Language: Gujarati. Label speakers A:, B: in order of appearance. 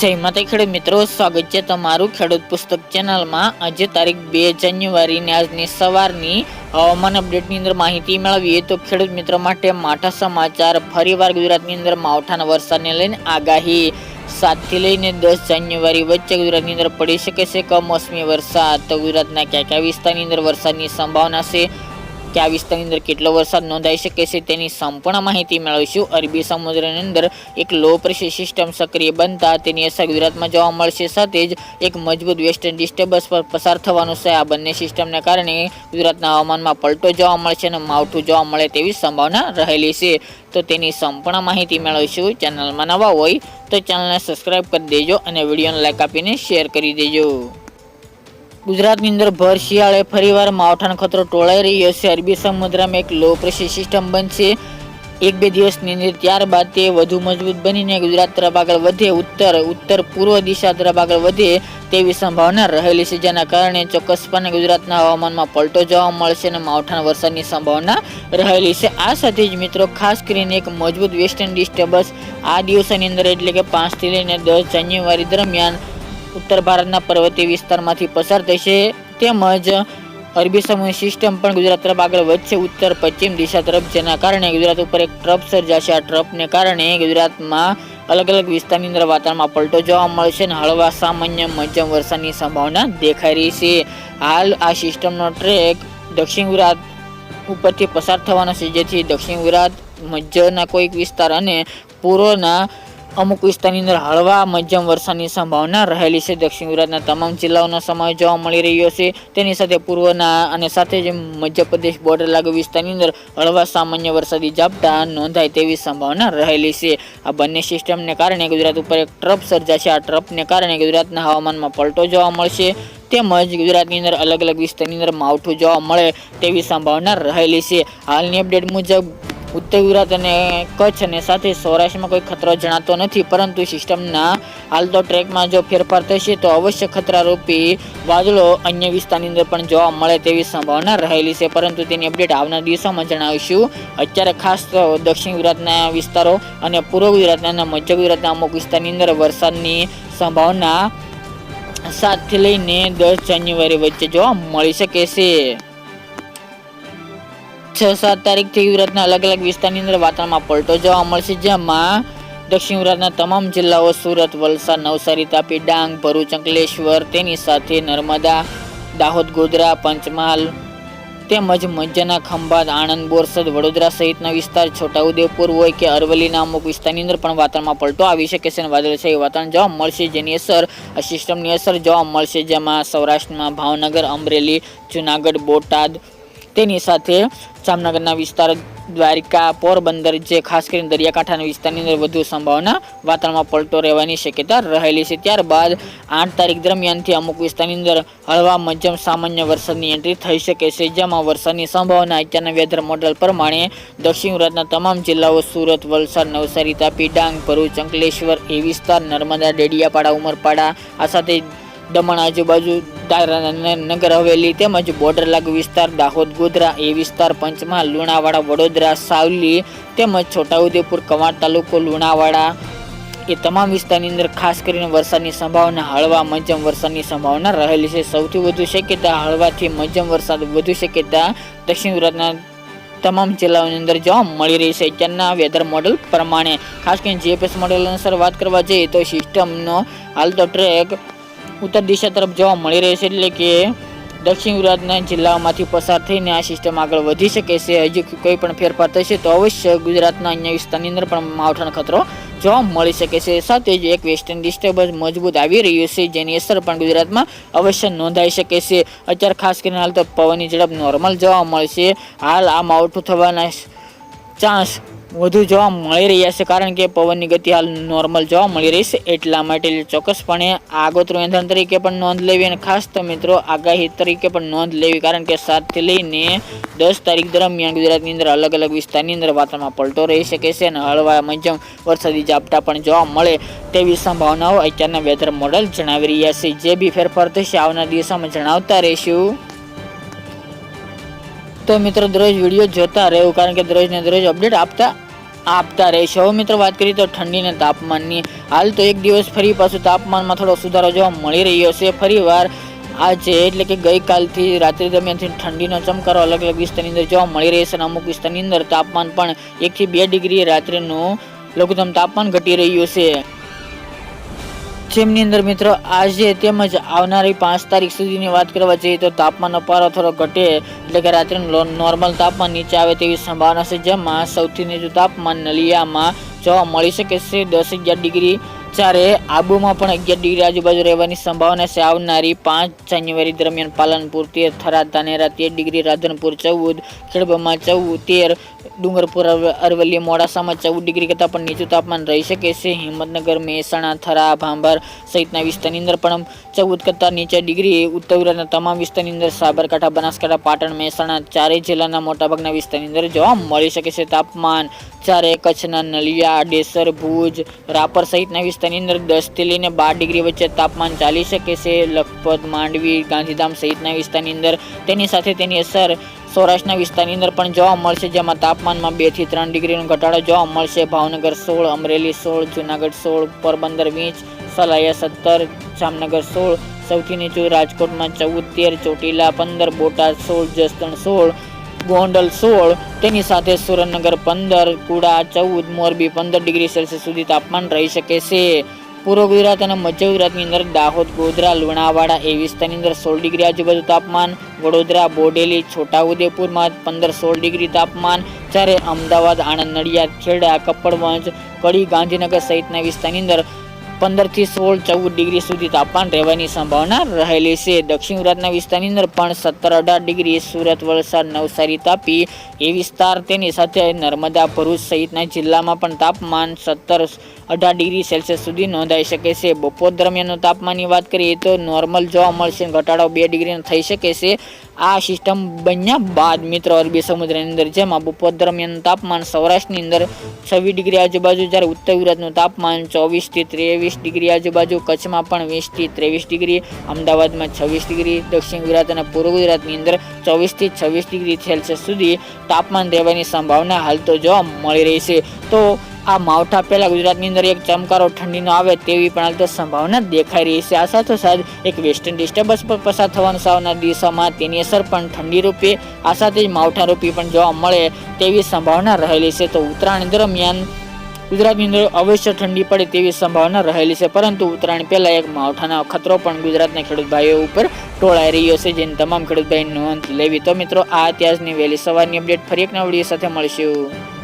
A: જય માતા ખેડૂત મિત્રો, સ્વાગત છે તમારું ખેડૂત પુસ્તક ચેનલમાં. આજે તારીખ બે જાન્યુઆરીની આજની સવારની હવામાન અપડેટની અંદર માહિતી મેળવીએ તો ખેડૂત મિત્રો માટે માઠા સમાચાર ફરીવાર ગુજરાતની અંદર માવઠાના વરસાદને લઈને આગાહી. સાતથી લઈને દસ જાન્યુઆરી વચ્ચે ગુજરાતની અંદર પડી શકે છે કમોસમી વરસાદ. તો ગુજરાતના ક્યાં કયા વિસ્તારની અંદર વરસાદની સંભાવના છે? કે આ વિસ્તારની અંદર કેટલો વરસાદ નોંધાઈ શકે છે તેની સંપૂર્ણ માહિતી મેળવીશું. અરબી સમુદ્રની અંદર એક લો પ્રેશર સિસ્ટમ સક્રિય બનતા તેની અસર ગુજરાતમાં જોવા મળશે. સાથે જ એક મજબૂત વેસ્ટર્ન ડિસ્ટર્બન્સ પર પસાર થવાનું છે. આ બંને સિસ્ટમને કારણે ગુજરાતના હવામાનમાં પલટો જોવા મળશે અને માવઠું જોવા મળે તેવી સંભાવના રહેલી છે. તો તેની સંપૂર્ણ માહિતી મેળવીશું. ચેનલમાં નવા હોય તો ચેનલને સબસ્ક્રાઇબ કરી દેજો અને વિડીયોને લાઈક આપીને શેર કરી દેજો. ગુજરાતની અંદર ભર શિયાળે ફરીવાર માવઠાનો ખતરો ટોળાઈ રહ્યો છે. અરબી સમુદ્રમાં એક લો પ્રેશર સિસ્ટમ બનશે. એક બે દિવસની અંદર ત્યારબાદ તે વધુ મજબૂત બનીને ગુજરાત તરફ આગળ વધે, ઉત્તર ઉત્તર પૂર્વ દિશા તરફ આગળ વધે તેવી સંભાવના રહેલી છે. જેના કારણે ચોક્કસપણે ગુજરાતના હવામાનમાં પલટો જોવા મળશે અને માવઠાના વરસાદની સંભાવના રહેલી છે. આ સાથે જ મિત્રો, ખાસ કરીને એક મજબૂત વેસ્ટર્ન ડિસ્ટર્બન્સ આ દિવસની અંદર એટલે કે પાંચથી લઈને દસ જાન્યુઆરી દરમિયાન ઉત્તર ભારતના પર્વતીય વિસ્તારમાંથી પસાર થશે. તેમજ અરબી સમુદ્ર સિસ્ટમ પણ ગુજરાત તરફ આગળ વધશે. ઉત્તર, પશ્ચિમ દિશા તરફ, જેના કારણે ગુજરાત ઉપર એક ટ્રપ સર્જાશે. આ ટ્રપને કારણે ગુજરાતમાં અલગ અલગ વિસ્તારની અંદર વાતાવરણમાં પલટો જોવા મળશે અને હળવા સામાન્ય મધ્યમ વરસાદની સંભાવના દેખાઈ રહી છે. હાલ આ સિસ્ટમનો ટ્રેક દક્ષિણ ગુજરાત ઉપરથી પસાર થવાનો છે. જેથી દક્ષિણ ગુજરાત, મધ્યના કોઈક વિસ્તાર અને પૂર્વના અમુક વિસ્તારની અંદર હળવા મધ્યમ વરસાદની સંભાવના રહેલી છે. દક્ષિણ ગુજરાતના તમામ જિલ્લાઓનો સમાવેશ જોવા મળી રહ્યો છે. તેની સાથે પૂર્વના અને સાથે જ મધ્યપ્રદેશ બોર્ડર લાગુ વિસ્તારની અંદર હળવા સામાન્ય વરસાદી ઝાપટા નોંધાય તેવી સંભાવના રહેલી છે. આ બંને સિસ્ટમને કારણે ગુજરાત ઉપર એક ટ્રપ સર્જાશે. આ ટ્રપને કારણે ગુજરાતના હવામાનમાં પલટો જોવા મળશે તેમજ ગુજરાતની અંદર અલગ અલગ વિસ્તારની અંદર માવઠું જોવા મળે તેવી સંભાવના રહેલી છે. હાલની અપડેટ મુજબ ઉત્તર ગુજરાત અને કચ્છ અને સાથે સૌરાષ્ટ્રમાં કોઈ ખતરો જણાતો નથી, પરંતુ સિસ્ટમના હાલ તો ટ્રેકમાં જો ફેરફાર થશે, તો અવશ્ય ખતરારૂપી વાદળો અન્ય વિસ્તારની અંદર પણ જોવા મળે તેવી સંભાવના રહેલી છે. પરંતુ તેની અપડેટ આવનાર દિવસોમાં જણાવીશું. અત્યારે ખાસ દક્ષિણ ગુજરાતના વિસ્તારો અને પૂર્વ ગુજરાતના મધ્ય ગુજરાતના અમુક વિસ્તારની અંદર વરસાદની સંભાવના સાતથી લઈને દસ જાન્યુઆરી વચ્ચે જોવા મળી શકે છે. છ સાત તારીખથી ગુજરાતના અલગ અલગ વિસ્તારની અંદર વાતાવરણમાં પલટો જોવા મળશે, જેમાં દક્ષિણ ગુજરાતના તમામ જિલ્લાઓ સુરત, વલસાડ, નવસારી, તાપી, ડાંગ, ભરૂચ, અંકલેશ્વર, તેની સાથે નર્મદા, દાહોદ, ગોધરા, પંચમહાલ તેમજ મજ્જાના ખંભાત, આણંદ, બોરસદ, વડોદરા સહિતના વિસ્તાર, છોટાઉદેપુર હોય કે અરવલ્લીના અમુક વિસ્તારની અંદર પણ વાતાવરણમાં પલટો આવી શકે છે અને વાદળછાયું વાતાવરણ જોવા મળશે, જેની અસર, આ સિસ્ટમની અસર જોવા મળશે, જેમાં સૌરાષ્ટ્રમાં ભાવનગર, અમરેલી, જુનાગઢ, બોટાદ તેની સાથે જામનગરના વિસ્તાર દ્વારિકા પોરબંદર જે ખાસ કરીને દરિયાકાંઠાના વિસ્તારની અંદર વધુ સંભાવના વાતાવરણમાં પલટો રહેવાની શક્યતા રહેલી છે. ત્યારબાદ આઠ તારીખ દરમિયાનથી અમુક વિસ્તારની અંદર હળવા મધ્યમ સામાન્ય વરસાદની એન્ટ્રી થઈ શકે છે. જેમાં વરસાદની સંભાવના અત્યારના વેધર મોડેલ પ્રમાણે દક્ષિણ ગુજરાતના તમામ જિલ્લાઓ સુરત, વલસાડ, નવસારી, તાપી, ડાંગ, ભરૂચ, અંકલેશ્વર એ વિસ્તાર, નર્મદા, ડેડિયાપાડા, ઉમરપાડા આ સાથે દમણ આજુબાજુ નગર હવેલી તેમજ બોર્ડર લાગુ વિસ્તાર દાહોદ, ગોધરા એ વિસ્તાર પંચમહાલ, લુણાવાડા, વડોદરા, સાવલી તેમજ છોટાઉદેપુર, કવાંટ તાલુકો, લુણાવાડા એ તમામ વિસ્તારની અંદર ખાસ કરીને વરસાદની સંભાવના, હળવા, મધ્યમ વરસાદની સંભાવના રહેલી છે. સૌથી વધુ શક્યતા હળવાથી મધ્યમ વરસાદ વધુ શક્યતા દક્ષિણ ગુજરાતના તમામ જિલ્લાઓની અંદર જોવા મળી રહી છે. અત્યારના વેધર મોડલ પ્રમાણે, ખાસ કરીને જીએપીએસ મોડેલ અનુસાર વાત કરવા જઈએ તો સિસ્ટમનો હાલ તો ટ્રેક ઉત્તર દિશા તરફ જોવા મળી રહે છે એટલે કે દક્ષિણ ગુજરાતના જિલ્લાઓમાંથી પસાર થઈને આ સિસ્ટમ આગળ વધી શકે છે. હજુ કોઈ પણ ફેરફાર થશે તો અવશ્ય ગુજરાતના અન્ય વિસ્તારની અંદર પણ માવઠાનો ખતરો જોવા મળી શકે છે. સાથે જ એક વેસ્ટર્ન ડિસ્ટર્બન્સ મજબૂત આવી રહ્યું છે, જેની અસર પણ ગુજરાતમાં અવશ્ય નોંધાઈ શકે છે. અત્યારે ખાસ કરીને હાલ તો પવનની ઝડપ નોર્મલ જોવા મળશે હાલ આ માવઠું થવાના ચાન્સ વધુ જોવા મળી રહ્યા છે કારણ કે પવનની ગતિ હાલ નોર્મલ જોવા મળી રહી છે. એટલા માટે ચોક્કસપણે આગોતરું ઇંધણ તરીકે પણ નોંધ લેવી અને ખાસ તો મિત્રો આગાહી તરીકે પણ નોંધ લેવી કારણ કે સાતથી લઈને દસ તારીખ દરમિયાન ગુજરાતની અંદર અલગ અલગ વિસ્તારની અંદર વાતાવરણમાં પલટો રહી શકે છે અને હળવા મધ્યમ વરસાદી ઝાપટા પણ જોવા મળે તેવી સંભાવનાઓ અત્યારના વેધર મોડલ જણાવી રહ્યા છે. જે બી ફેરફાર થશે આવનાર દિવસોમાં જણાવતા રહીશું. તો મિત્રો દરરોજ વીડિયો જોતા રહેવું, કારણ કે દરરોજ ને દરરોજ અપડેટ આપતા આપતા રહે હવે મિત્રો વાત કરીએ તો ઠંડીના તાપમાનની. હાલ તો એક દિવસ ફરી પાછું તાપમાનમાં થોડો સુધારો જોવા મળી રહ્યો છે. ફરીવાર આજે એટલે કે ગઈકાલથી રાત્રિ દરમિયાનથી ઠંડીનો ચમકારો અલગ અલગ વિસ્તારની અંદર જોવા મળી રહી છે અને અમુક વિસ્તારની અંદર તાપમાન પણ એકથી બે ડિગ્રી રાત્રિનું લઘુત્તમ તાપમાન ઘટી રહ્યું છે. જેમની અંદર મિત્રો, આજે તેમજ આવનારી પાંચ તારીખ સુધીની વાત કરવા જઈએ તો તાપમાનનો પારો થોડો ઘટે, એટલે કે રાત્રિનું નોર્મલ તાપમાન નીચે આવે તેવી સંભાવના છે, જેમાં સૌથી નીચું તાપમાન નલિયામાં જોવા મળી શકે છે, દસ અગિયાર ડિગ્રી જ્યારે આબુમાં પણ અગિયાર ડિગ્રી આજુબાજુ રહેવાની સંભાવના છે. આવનારી પાંચ જાન્યુઆરી દરમિયાન પાલનપુર તેર, થરાદ ધાનેરા તેર ડિગ્રી, રાધનપુર ચૌદ, ખેડબામાં ચૌદ, તેર ડુંગરપુર અરવલ્લી, મોડાસામાં ચૌદ ડિગ્રી કરતાં પણ નીચું તાપમાન રહી શકે છે. હિંમતનગર, મહેસાણા થરા ભાંભર સહિતના વિસ્તારની અંદર પણ ચૌદ કરતાં નીચે ડિગ્રી. ઉત્તર ગુજરાતના તમામ વિસ્તારની અંદર સાબરકાંઠા, બનાસકાંઠા, પાટણ, મહેસાણા ચારેય જિલ્લાના મોટાભાગના વિસ્તારની અંદર જોવા મળી શકે છે તાપમાન. જ્યારે કચ્છના નલિયા, ડેસર, ભુજ, રાપર સહિતના વિસ્તારની અંદર દસથી લઈને બાર ડિગ્રી વચ્ચે તાપમાન ચાલી શકે છે. લખપત, માંડવી, ગાંધીધામ સહિતના વિસ્તારની અંદર તેની સાથે તેની અસર સૌરાષ્ટ્રના વિસ્તારની અંદર પણ જોવા મળશે, જેમાં તાપમાનમાં બેથી ત્રણ ડિગ્રીનો ઘટાડો જોવા મળશે. ભાવનગર સોળ, અમરેલી સોળ, જુનાગઢ સોળ, પોરબંદર વીસ, સલાયા સત્તર, જામનગર સોળ, સૌથી નીચું રાજકોટમાં ચૌદ તેર, ચોટીલા પંદર, બોટાદ સોળ, જસદણ સોળ, ગોંડલ સોળ. તેની સાથે સુરેન્દ્રનગર પંદર, કુડા ચૌદ, મોરબી પંદર ડિગ્રી સેલ્સિયસ સુધી તાપમાન રહી શકે છે. પૂર્વ ગુજરાત અને મધ્ય ગુજરાતની અંદર દાહોદ, ગોધરા, લુણાવાડા એ વિસ્તારની અંદર સોળ ડિગ્રી આજુબાજુ તાપમાન, વડોદરા, બોડેલી, છોટાઉદેપુરમાં પંદર સોળ ડિગ્રી તાપમાન, જ્યારે અમદાવાદ, આણંદ, નડિયાદ, ખેડા, કપડવંજ, કડી, ગાંધીનગર સહિતના વિસ્તારની અંદર પંદરથી સોળ ચૌદ ડિગ્રી સુધી તાપમાન રહેવાની સંભાવના રહેલી છે. દક્ષિણ ગુજરાતના વિસ્તારની અંદર પણ સત્તર અઢાર ડિગ્રી સુરત, વલસાડ, નવસારી તાપી એ વિસ્તાર તેની સાથે નર્મદા, ભરૂચ સહિતના જિલ્લામાં પણ તાપમાન સત્તર અઢાર ડિગ્રી સેલ્સિયસ સુધી નોંધાઈ શકે છે. બપોર દરમિયાનનું તાપમાનની વાત કરીએ તો નોર્મલ જોવા મળશે. ઘટાડો બે ડિગ્રીનો થઈ શકે છે. આ સિસ્ટમ બન્યા બાદ મિત્રો અરબી સમુદ્રની અંદર, જેમાં બપોર દરમિયાનનું તાપમાન સૌરાષ્ટ્રની અંદર છવ્વીસ ડિગ્રી આજુબાજુ, જ્યારે ઉત્તર ગુજરાતનું તાપમાન ચોવીસથી ત્રેવીસ ડિગ્રી આજુબાજુ, કચ્છમાં પણ વીસથી ત્રેવીસ ડિગ્રી, અમદાવાદમાં છવ્વીસ ડિગ્રી, દક્ષિણ ગુજરાત અને પૂર્વ ગુજરાતની અંદર ચોવીસથી છવ્વીસ ડિગ્રી સેલ્સિયસ સુધી તાપમાન રહેવાની સંભાવના હાલ તો જોવા મળી રહી છે. તો આ માવઠા પહેલા ગુજરાતની અંદર એક ચમકારો ઠંડીનો આવે તેવી પણ તો સંભાવના દેખાઈ રહી છે. આ સાથોસાથ એક વેસ્ટર્ન ડિસ્ટર્બન્સ પર પસાર થવાનું સાવના દિવસોમાં તેની અસર પણ ઠંડી રૂપે, આ સાથે જ માવઠા રૂપી પણ જોવા મળે તેવી સંભાવના રહેલી છે. તો ઉત્તરાયણ દરમિયાન ગુજરાતની અંદર અવશ્ય ઠંડી પડે તેવી સંભાવના રહેલી છે, પરંતુ ઉત્તરાયણ પહેલાં એક માવઠાનો ખતરો પણ ગુજરાતના ખેડૂત ભાઈઓ ઉપર ટોળાઈ રહ્યો છે, જેની તમામ ખેડૂત ભાઈ નોંધ લેવી. તો મિત્રો, આ અત્યારની વહેલી સવારની અપડેટ ફરી એક નવડી સાથે મળીશું.